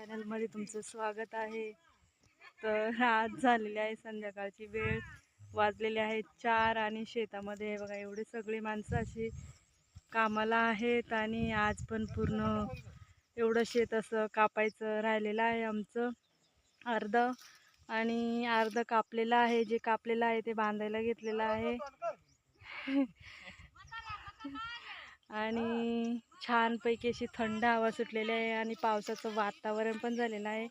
चॅनलमध्ये तुमचं स्वागत आहे. तर आज झालेली आहे संध्याकाळची वेळ. वाजलेली आहे चार आणि शेतामध्ये हे बघा एवढे सगळी माणसं अशी कामाला आहेत आणि आज पण पूर्ण एवढं शेत असं कापायचं राहिलेलं आहे आमचं. अर्ध आणि अर्ध कापलेलं आहे जे कापलेलं आहे ते बांधायला घेतलेलं आहे. आणि छानपैकी अशी थंड हवा सुटलेली आहे आणि पावसाचं वातावरण पण झालेलं आहे.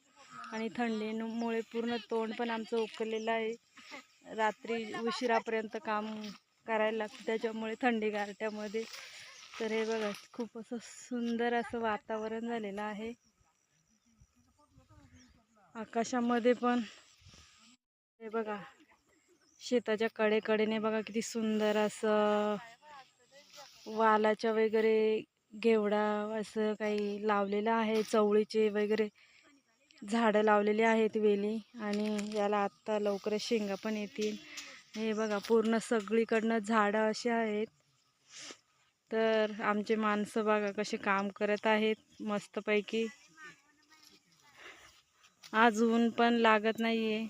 आणि थंडीमुळे पूर्ण तोंड पण आमचं उकळलेलं आहे. रात्री उशिरापर्यंत काम करायला लागतं त्याच्यामुळे थंडी गारट्यामध्ये. तर हे बघा खूप असं सुंदर असं वातावरण झालेलं आहे. आकाशामध्ये पण हे बघा शेताच्या कडेकडेने बघा किती सुंदर असं वालाच्या वगैरे घेवडा असं काही लावलेलं आहे चवळीचे वगैरे झाडं लावलेली आहेत वेली आणि याला आत्ता लवकरच शेंगा पण येतील. हे बघा पूर्ण सगळीकडनं झाडं अशी आहेत. तर आमचे माणसं बघा कसे काम करत आहेत मस्तपैकी. आज ऊन पण लागत नाही आहे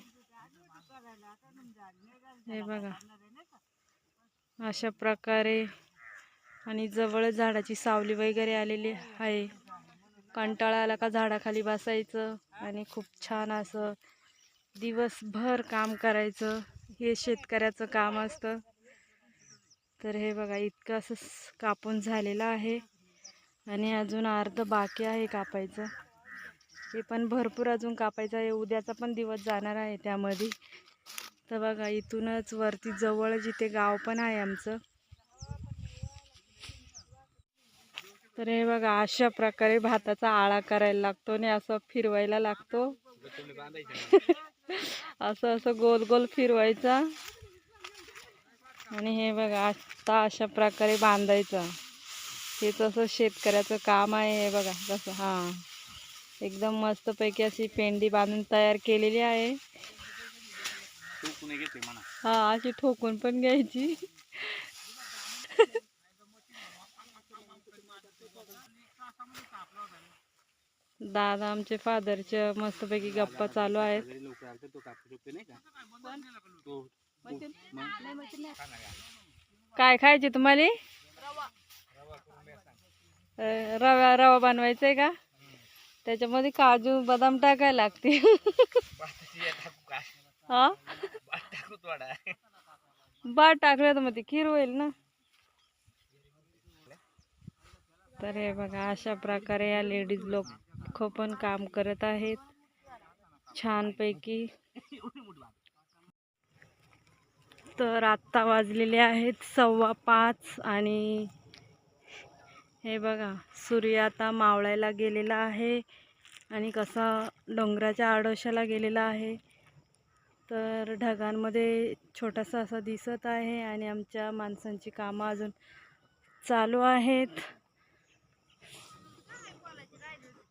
हे बघा अशा प्रकारे आणि जवळ झाडाची सावली वगैरे आलेली आहे. कंटाळा आला का झाडाखाली बसायचं आणि खूप छान असं दिवसभर काम करायचं. हे शेतकऱ्याचं काम असतं. तर हे बघा इतकं असं कापून झालेलं आहे. आणि अजून अर्ध बाकी आहे कापायचं. हे पण भरपूर अजून कापायचं आहे. उद्याचा पण दिवस जाणार आहे त्यामध्ये. तर बघा इथूनच वरती जवळ जिथे गाव पण आहे आमचं तर हे बघा अशा प्रकारे भाताचा आळा करायला लागतो आणि असं फिरवायला लागतो. असं असं गोल गोल फिरवायचा. आणि हे बघा आता अशा प्रकारे बांधायचं. हे तसं शेतकऱ्याचं काम आहे हे बघा कसं हां. एकदम मस्तपैकी अशी पेंडी बांधून तयार केलेली आहे. हा अशी ठोकून पण घ्यायची. दादा आमचे फादरच्या मस्तपैकी गप्पा चालू आहेत. काय खायचे तुम्हाला? रवा रवा बनवायचा आहे का? त्याच्यामध्ये काजू बदाम टाकायला लागते हा? बाट टाकलं तर मग ते खीर होईल ना. तर हे बघा अशा प्रकारे या लेडीज लोक पण काम करत आहेत. छानपैकी. तर आत्ता वाजलेले आहेत सव्वा पाच आणि हे बघा सूर्य आता मावळायला गेलेला आहे आणि कसा डोंगराच्या आडोशाला गेलेला आहे. तर ढगांमध्ये छोटासा असा दिसत आहे आणि आमच्या माणसांची कामं अजून चालू आहेत.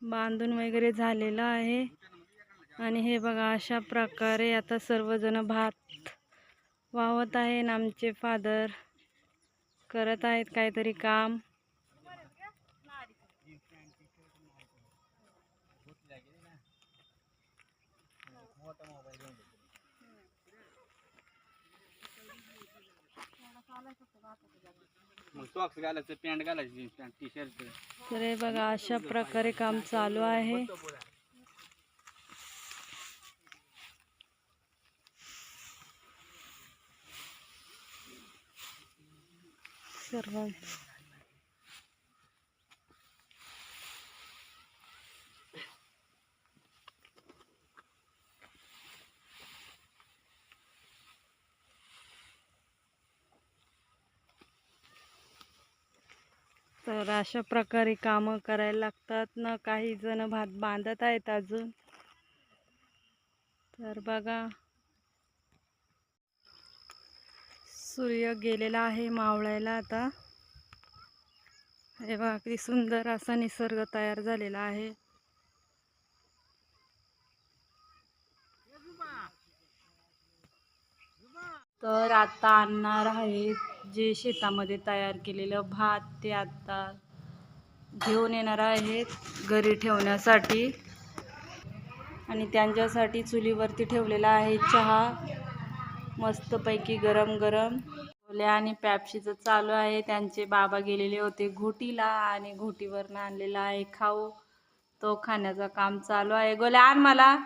बांधून वगैरे झालेलं आहे. आणि हे बघा अशा प्रकारे आता सर्वजण भात वाहत आहे आणि आमचे फादर करत आहेत काहीतरी काम. मग सॉक्स घालायचं पॅन्ट घालायचं जीन्स पॅन्ट टी शर्ट तर हे बघा अशा प्रकारे काम चालू आहे. सर्व तर अशा प्रकारे कामं करायला लागतात ना काही जण भात बांधत आहेत अजून. तर बघा. सूर्य गेलेला आहे मावळायला आता. हे बघा किती सुंदर असा निसर्ग तयार झालेला आहे. तर आता आणणार आहेत जे शेतामध्ये तयार केलेलं भात ते आता घेऊन येणार आहेत घरी ठेवण्यासाठी. आणि त्यांच्यासाठी चुलीवरती ठेवलेला आहे चहा. मस्तपैकी गरम गरम आणि पॅप्सीचं चालू आहे. त्यांचे बाबा गेलेले होते घोटीला आणि घोटीवरनं आणलेला आहे खाऊ. तो खाण्याचं काम चालू आहे. गोल्या आण मला.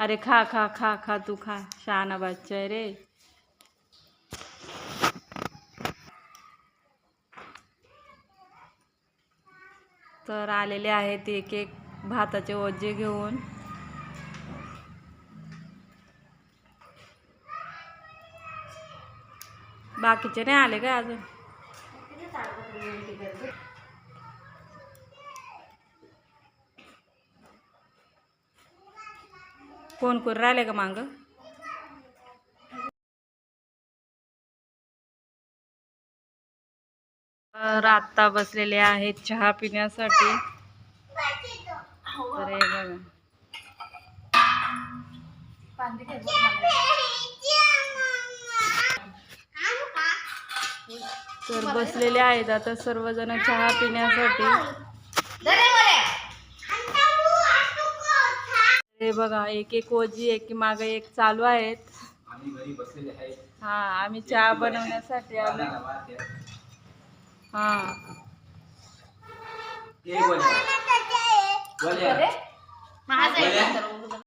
अरे खा खा खा खा तू खा. शहाणा बच्चा आहे रे. तर आलेले आहेत एक एक भाताचे ओझे घेऊन. बाकीचे नाही आले का अजून? कोण कोण राहिले का मांग? तर आत्ता बसलेले आहेत चहा पिण्यासाठी. तर हे बघा. तर बसलेले आहेत आता सर्वजण चहा पिण्यासाठी. हे बघा एक एक ओजी एक मागे एक चालू आहेत. आम्ही घरी बसलेले आहे हा आम्ही चहा बनवण्यासाठी आलो. हा. ते